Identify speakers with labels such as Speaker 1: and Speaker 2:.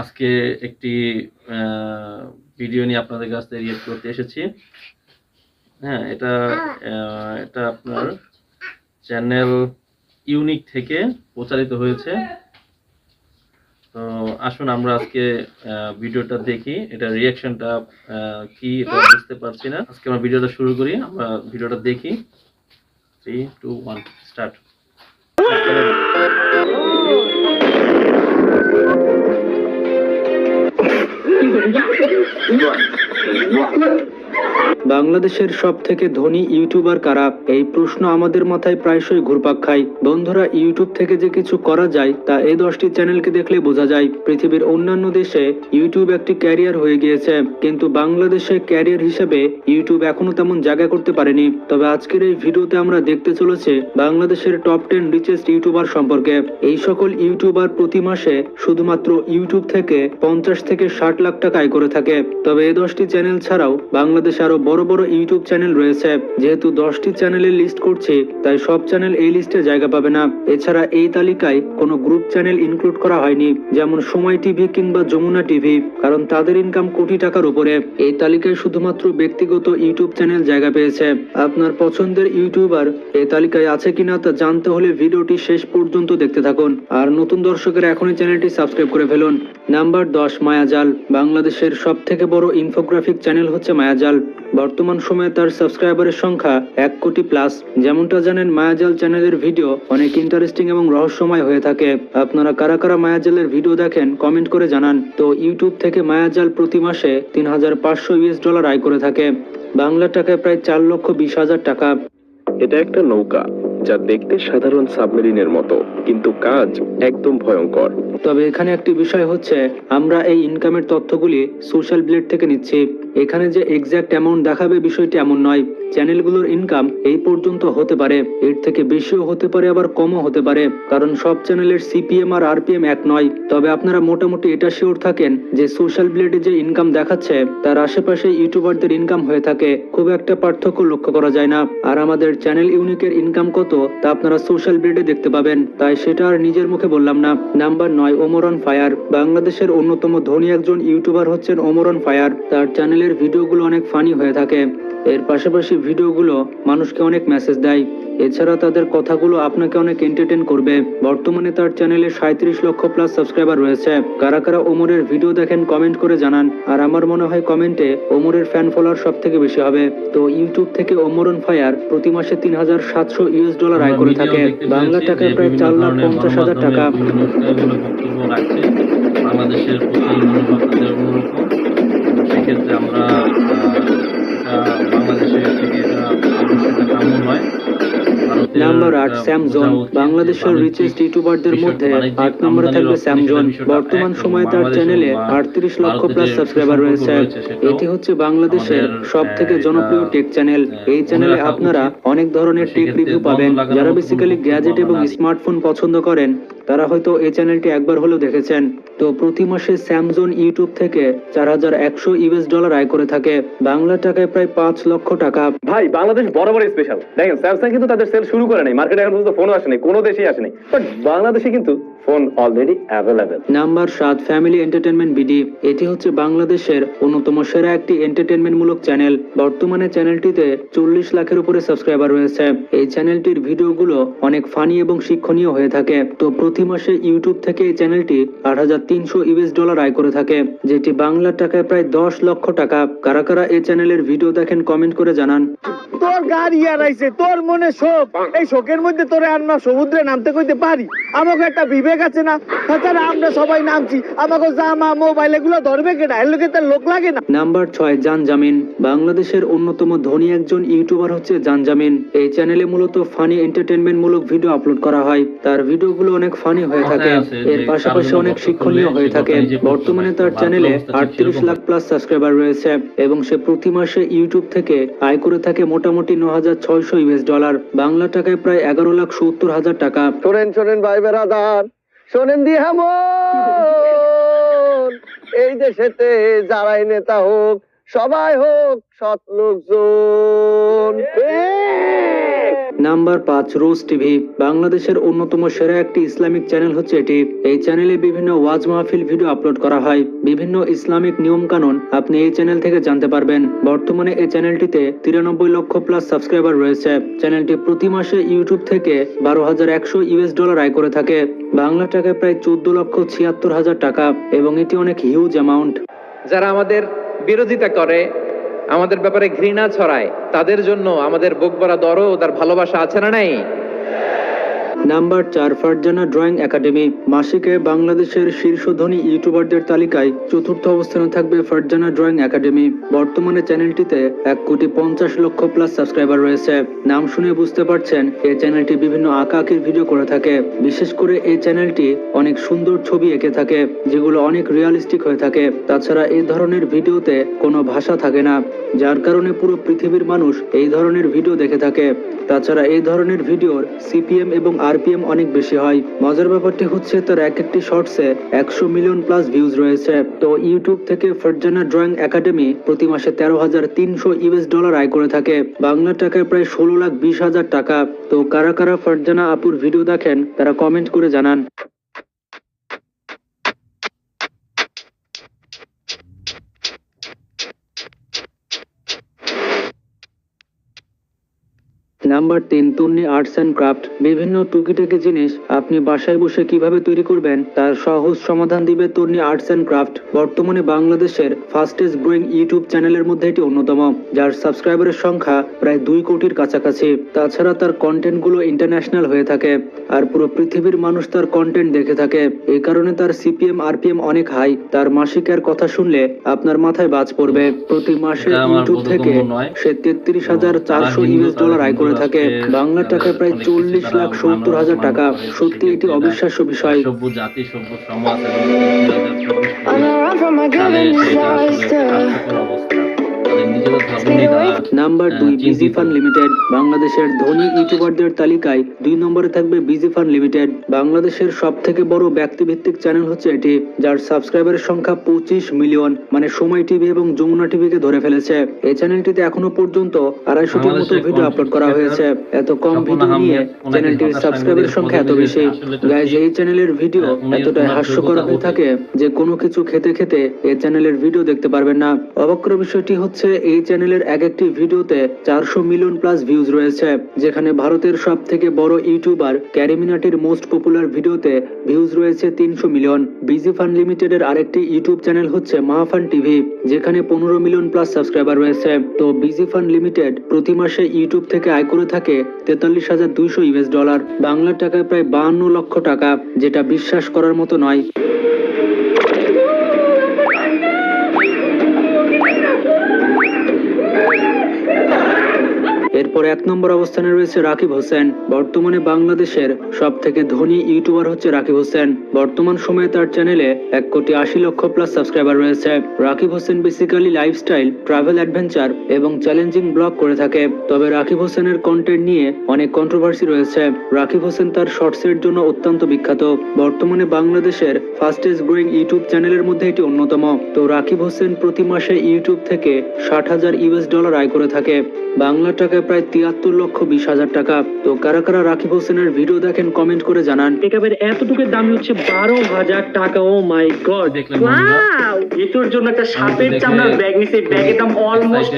Speaker 1: আজকে একটি ভিডিও নিয়ে আপনাদের কাছ থেকে রিয়েক্ট করতে এসেছি। হ্যাঁ এটা এটা আপনার চ্যানেল ইউনিক থেকে প্রচারিত হয়েছে। তো আসুন আমরা আজকে ভিডিওটা দেখি, এটা রিয়াকশনটা কি এটা বুঝতে পারছি না। আজকে আমরা ভিডিওটা শুরু করি, আমরা ভিডিওটা দেখি। Three two one start Yeah.
Speaker 2: বাংলাদেশের সব থেকে ধনী ইউটিউবার কারা? এই প্রশ্ন আমাদের মাথায় প্রায়শই ঘুরপাক খায়। বন্ধুরা, ইউটিউব থেকে যে কিছু করা যায়, তা এই দশটি চ্যানেলকে দেখলে বোঝা যায়, পৃথিবীর অন্যান্য দেশে ইউটিউব একটি ক্যারিয়ার হয়ে গিয়েছে। কিন্তু বাংলাদেশে ক্যারিয়ার হিসেবে ইউটিউব এখনও তেমন জায়গা করতে পারেনি। তবে আজকের এই ভিডিওতে আমরা দেখতে চলেছে বাংলাদেশের টপ টেন রিচেস্ট ইউটিউবার সম্পর্কে। এই সকল ইউটিউবার প্রতি মাসে শুধুমাত্র ইউটিউব থেকে পঞ্চাশ থেকে ষাট লাখ টাকা আয় করে থাকে। তবে এই দশটি চ্যানেল ছাড়াও বাংলাদেশে আরও বড় বড় ইউটিউব চ্যানেল রয়েছে। যেহেতু দশটি চ্যানেলের লিস্ট করছি, তাই সব চ্যানেল এই লিস্টে জায়গা পাবে না। এছাড়া এই তালিকায় কোনো গ্রুপ চ্যানেল ইনক্লুড করা হয়নি, যেমন সময় টিভি কিংবা যমুনা টিভি, কারণ তাদের ইনকাম কোটি টাকার উপরে। এই তালিকায় শুধুমাত্র ব্যক্তিগত ইউটিউব চ্যানেল জায়গা পেয়েছে। আপনার পছন্দের ইউটিউবার এই তালিকায় আছে কিনা তা জানতে হলে ভিডিওটি শেষ পর্যন্ত দেখতে থাকুন। আর নতুন দর্শকের এখনই চ্যানেলটি সাবস্ক্রাইব করে ফেলুন। নাম্বার দশ, মায়াজাল। বাংলাদেশের সব থেকে বড় ইনফোগ্রাফিক চ্যানেল হচ্ছে মায়াজাল। বর্তমান সময়ে তার সাবস্ক্রাইবারের সংখ্যা এক কোটি প্লাস যেমনটা জানেন মায়াজাল চ্যানেলের ভিডিও অনেক ইন্টারেস্টিং এবং রহস্যময় হয়ে থাকে। আপনারা কারা কারা মায়াজালের ভিডিও দেখেন কমেন্ট করে জানান। তো ইউটিউব থেকে মায়াজাল প্রতি মাসে তিন হাজার পাঁচশো ইউএস ডলার আয় করে থাকে। বাংলা টাকায় প্রায় চার লক্ষ বিশ হাজার টাকা।
Speaker 3: এটা একটা নৌকা। যা দেখতে সাধারণ সাবমেরিনের মতো, কিন্তু কাজ একদম ভয়ঙ্কর।
Speaker 2: তবে এখানে একটি বিষয় হচ্ছে, আমরা এই ইনকামের তথ্যগুলি সোশ্যাল ব্লেড থেকে নিচ্ছি। এখানে যে এক্সাক্ট অ্যামাউন্ট দেখাবে বিষয়টি এমন নয়। চ্যানেলগুলোর ইনকাম এই পর্যন্ত হতে পারে। এর থেকে বেশিও হতে পারে, আবার কমও হতে পারে। কারণ সব চ্যানেলের সিপিএম আর আরপিএম এক নয়। তবে আপনারা মোটামুটি এটা শিওর থাকেন যে সোশ্যাল ব্লেডে যে ইনকাম দেখাচ্ছে, তার আশেপাশে ইউটিউবারদের ইনকাম হয়ে থাকে। খুব একটা পার্থক্য লক্ষ্য করা যায় না। আর আমাদের চ্যানেল ইউনিকের ইনকাম কত? তা আপনারা সোশ্যাল ব্লেডে দেখতে পাবেন। তাই সেটা আর নিজের মুখে বললাম না। নাম্বার নয় ওমরন ফায়ার বাংলাদেশের অন্যতম ধনী একজন ইউটিউবার হচ্ছেন ওমরন ফায়ার তার চ্যানেলের ভিডিওগুলো অনেক ফানি হয়ে থাকে। এর পাশাপাশি ভিডিওগুলো মানুষকে অনেক মেসেজ দেয়। এছাড়া তাদের কথাগুলো আপনাকে অনেক এন্টারটেন করবে। বর্তমানে তার চ্যানেলে সাঁত্রিশ লক্ষ প্লাস সাবস্ক্রাইবার রয়েছে। কারা কারা ওমরের ভিডিও দেখেন কমেন্ট করে জানান। আর আমার মনে হয় কমেন্টে ওমরের ফ্যান ফলোয়ার সব থেকে বেশি হবে। তো ইউটিউব থেকে ওমরন ফায়ার প্রতি মাসে তিন হাজার সাতশো ইউএস ডলার আয় করে থাকে। বাংলা টাকা প্রায় চার লাখ পঞ্চাশ হাজার টাকা।
Speaker 1: বাংলাদেশের প্রতি আপনাদের অন্যরকম
Speaker 2: নাম্বার আট স্যামজন বাংলাদেশের রিচেস্ট ইউটিউবারদের মধ্যে আট নম্বরে থাকবে স্যামজন বর্তমান সময়ে তার চ্যানেলে আটত্রিশ লক্ষ প্লাস সাবস্ক্রাইবার রয়েছে। এটি হচ্ছে বাংলাদেশের সব থেকে জনপ্রিয় টেক চ্যানেল এই চ্যানেলে আপনারা অনেক ধরনের টেক রিভিউ পাবেন। যারা বেসিক্যালি গ্যাজেট এবং স্মার্টফোন পছন্দ করেন তারা হয়তো এই চ্যানেলটি একবার হলেও দেখেছেন। তো প্রতি মাসে স্যামজন ইউটিউব থেকে চার হাজার একশো ইউএস ডলার আয় করে থাকে। বাংলা টাকায় প্রায় পাঁচ লক্ষ টাকা।
Speaker 4: ভাই বাংলাদেশ বরাবর স্পেশাল দেখেন স্যামসাং কিন্তু তাদের সেল শুরু করে নাই মার্কেটে এখন পর্যন্ত ফোনও আসেনি কোনো দেশেই আসেনি বাট বাংলাদেশে কিন্তু ফোন অলরেডি অ্যাভেলেবেল
Speaker 2: নাম্বার সাত ফ্যামিলি এন্টারটেনমেন্ট বিডি এটি হচ্ছে বাংলাদেশের অন্যতম সেরা একটি এন্টারটেনমেন্ট মূলক চ্যানেল বর্তমানে চ্যানেলটিতে চল্লিশ লাখের উপরে সাবস্ক্রাইবার রয়েছে। এই চ্যানেলটির ভিডিওগুলো অনেক ফানি এবং শিক্ষণীয় হয়ে থাকে। তো প্রতি মাসে ইউটিউব থেকে এই চ্যানেলটি আট হাজার তিনশো ইউএস ডলার আয় করে থাকে যেটি বাংলা টাকায় প্রায় দশ লক্ষ টাকা। কারা কারা এই চ্যানেলের ভিডিও দেখেন কমেন্ট করে জানান।
Speaker 5: তোর গাড়ি আর আইছে তোর মনে শোক। এই শোকের মধ্যে তোরে আমরা সমুদ্রে নামতে কইতে পারি। আমাকে একটা বিবেক আছে না? তাছাড়া আমরা সবাই নামছি। আমাকে জামা মোবাইল এগুলো ধরবে কেটা এর লোকে তার লোক লাগে না।
Speaker 2: নাম্বার ছয় জান জামিন বাংলাদেশের অন্যতম ধনী একজন ইউটিউবার হচ্ছে জান জামিন এই চ্যানেলে মূলত ফানি এন্টারটেনমেন্ট মূলক ভিডিও আপলোড করা হয়। তার ভিডিওগুলো অনেক ফানি হয়ে থাকে। এর পাশাপাশি অনেক শিক্ষণীয় হয়ে থাকে। বর্তমানে তার চ্যানেলে আটত্রিশ লাখ প্লাস সাবস্ক্রাইবার রয়েছে এবং সে প্রতি মাসে ইউটিউব থেকে আয় করে থাকে মোটামুটি ন হাজার ছয়শো ইউএস ডলার বাংলা টাকায় প্রায় এগারো লাখ সত্তর হাজার টাকা।
Speaker 5: শোনেন শোনেন ভাই বেড়াদার শোনেন দি এই দেশেতে যারাই নেতা হোক সবাই হোক সৎ লোকজন।
Speaker 2: নাম্বার পাঁচ রোজ টিভি। বাংলাদেশের অন্যতম সেরা একটি ইসলামিক চ্যানেল হচ্ছে এটি। এই চ্যানেলে বিভিন্ন ওয়াজ মাহফিল ভিডিও আপলোড করা হয়। বিভিন্ন ইসলামিক নিয়ম কানুন আপনি এই চ্যানেল থেকে জানতে পারবেন। বর্তমানে এই চ্যানেলটিতে তিরানব্বই লক্ষ প্লাস সাবস্ক্রাইবার রয়েছে। চ্যানেলটি প্রতি মাসে ইউটিউব থেকে বারো হাজার একশো ইউএস ডলার আয় করে থাকে। বাংলা টাকায় প্রায় চোদ্দ লক্ষ ছিয়াত্তর হাজার টাকা এবং এটি অনেক হিউজ অ্যামাউন্ট
Speaker 6: যারা আমাদের বিরোধিতা করে আমাদের ব্যাপারে ঘৃণা ছড়ায়। তাদের জন্য আমাদের বুক ভরা দরদ আর ভালোবাসা আছে না নাই?
Speaker 2: নাম্বার চার, ফারজানা ড্রয়িং একাডেমি। মাসিকে বাংলাদেশের শীর্ষ ধনী ইউটিউবারদের তালিকায় চতুর্থ অবস্থানে থাকবে ফারজানা ড্রয়িং একাডেমি। বর্তমানে চ্যানেলটিতে এক কোটি পঞ্চাশ লক্ষ প্লাস সাবস্ক্রাইবার রয়েছে। নাম শুনে বুঝতে পারছেন এই চ্যানেলটি বিভিন্ন আঁকা আঁকির ভিডিও করে থাকে। বিশেষ করে এই চ্যানেলটি অনেক সুন্দর ছবি এঁকে থাকে, যেগুলো অনেক রিয়ালিস্টিক হয়ে থাকে। তাছাড়া এই ধরনের ভিডিওতে কোনো ভাষা থাকে না, যার কারণে পুরো পৃথিবীর মানুষ এই ধরনের ভিডিও দেখে থাকে। তাছাড়া এই ধরনের ভিডিওর সিপিএম এবং আরপিএম অনেক বেশি হয়। মজার ব্যাপারটি হচ্ছে তার এক একটি শর্টসে একশো মিলিয়ন প্লাস ভিউজ রয়েছে। তো ইউটিউব থেকে ফারজানা ড্রয়িং একাডেমি প্রতি মাসে তেরো হাজার তিনশো ইউএস ডলার আয় করে থাকে। বাংলা টাকায় প্রায় ষোলো লাখ বিশ হাজার টাকা। তো কারা কারা ফারজানা আপুর ভিডিও দেখেন, তারা কমেন্ট করে জানান। নাম্বার তিন তুন্নি আর্টস অ্যান্ড ক্রাফট বিভিন্ন টুকিটাকি জিনিস আপনি বাসায় বসে কীভাবে তৈরি করবেন তার সহজ সমাধান দিবে তন্নি আর্টস অ্যান্ড ক্রাফট বর্তমানে বাংলাদেশের ফাস্টেস্ট গ্রোয়িং ইউটিউব চ্যানেলের মধ্যে এটি অন্যতম যার সাবস্ক্রাইবারের সংখ্যা প্রায় দুই কোটির কাছাকাছি। তাছাড়া তার কন্টেন্টগুলো ইন্টারন্যাশনাল হয়ে থাকে আর পুরো পৃথিবীর মানুষ তার কন্টেন্ট দেখে থাকে। এই কারণে তার সিপিএম আরপিএম অনেক হাই তার মাসিকের কথা শুনলে আপনার মাথায় বাজ পড়বে। প্রতি মাসে ইউটিউব থেকে সে তেত্রিশ হাজার চারশো ইউএস ডলার আয় করে থাকে বাংলা টাকায় প্রায় চল্লিশ লাখ সত্তর হাজার টাকা সত্যি এটি অবিশ্বাস্য বিষয়।
Speaker 1: সভ্য জাতি সভ্য সমাজ এবং
Speaker 2: নাম্বার দুই বিজি ফান লিমিটেড বাংলাদেশের ধনী ইউটিউবারদের তালিকায় দুই নম্বরে থাকবে বিজি ফান লিমিটেড বাংলাদেশের সব থেকে বড় ব্যক্তিভিত্তিক চ্যানেল হচ্ছে এটি যার সাবস্ক্রাইবারের সংখ্যা পঁচিশ মিলিয়ন মানে সময় টিভি এবং যমুনা টিভিকে ধরে ফেলেছে। এই চ্যানেলটিতে এখনও পর্যন্ত আড়াইশোটির মতো ভিডিও আপলোড করা হয়েছে। এত কম ভিডিও নিয়ে চ্যানেলটির
Speaker 1: হতাশার
Speaker 2: সাবস্ক্রাইবারের সংখ্যা এত বেশি। গাইজ এই চ্যানেলের ভিডিও এতটাই হাস্যকর হয়ে থাকে যে কোনো কিছু খেতে খেতে এই চ্যানেলের ভিডিও দেখতে পারবেন না। অবাক করা বিষয়টি হচ্ছে এই চ্যানেলের এক একটি ভিডিওতে চারশো মিলিয়ন প্লাস ভিউজ রয়েছে, যেখানে ভারতের সব থেকে বড় ইউটিউবার ক্যারিমিনাটির মোস্ট পপুলার ভিডিওতে ভিউজ রয়েছে তিনশো মিলিয়ন। বিজি ফান লিমিটেডের আরেকটি ইউটিউব চ্যানেল হচ্ছে মাহাফান টিভি, যেখানে পনেরো মিলিয়ন প্লাস সাবস্ক্রাইবার রয়েছে। তো বিজি ফান লিমিটেড প্রতি মাসে ইউটিউব থেকে আয় করে থাকে তেতাল্লিশ হাজার দুইশো ইউএস ডলার বাংলা টাকায় প্রায় বাহান্ন লক্ষ টাকা, যেটা বিশ্বাস করার মতো নয়। এক নম্বর অবস্থানে রয়েছে রাকিব হোসেন। বর্তমানে বাংলাদেশের সব থেকে ধনী ইউটিউবার হচ্ছে রাকিব হোসেন। বর্তমান সময়ে তার চ্যানেলে এক কোটি আশি লক্ষ প্লাস সাবস্ক্রাইবার রয়েছে। Rakib Hossain basically lifestyle travel adventure এবং চ্যালেঞ্জিং ব্লগ করে থাকে। তবে রাকিব হোসেনের কন্টেন্ট নিয়ে অনেক কন্ট্রোভার্সি রয়েছে। রাকিব হোসেন তার শর্টসের জন্য অত্যন্ত বিখ্যাত। বর্তমানে বাংলাদেশের ফাস্টেস্ট গ্রোয়িং ইউটিউব চ্যানেলের মধ্যে এটি অন্যতম। তো রাকিব হোসেন প্রতি মাসে ইউটিউব থেকে ষাট হাজার ইউএস ডলার আয় করে থাকে। বাংলা টাকায় প্রায় তিয়াত্তর লক্ষ বিশ হাজার টাকা। তো কারা কারা রাকিব হোসেনের ভিডিও দেখেন কমেন্ট করে জানান।
Speaker 7: মেকআপের এতটুকুর দাম হচ্ছে বারো হাজার টাকা। ও মাই গড
Speaker 1: দেখলাম
Speaker 7: এটার জন্য একটা সাপের
Speaker 1: চামড়া
Speaker 7: চামড়ার ব্যাগ নিছে। ব্যাগের দাম অলমোস্ট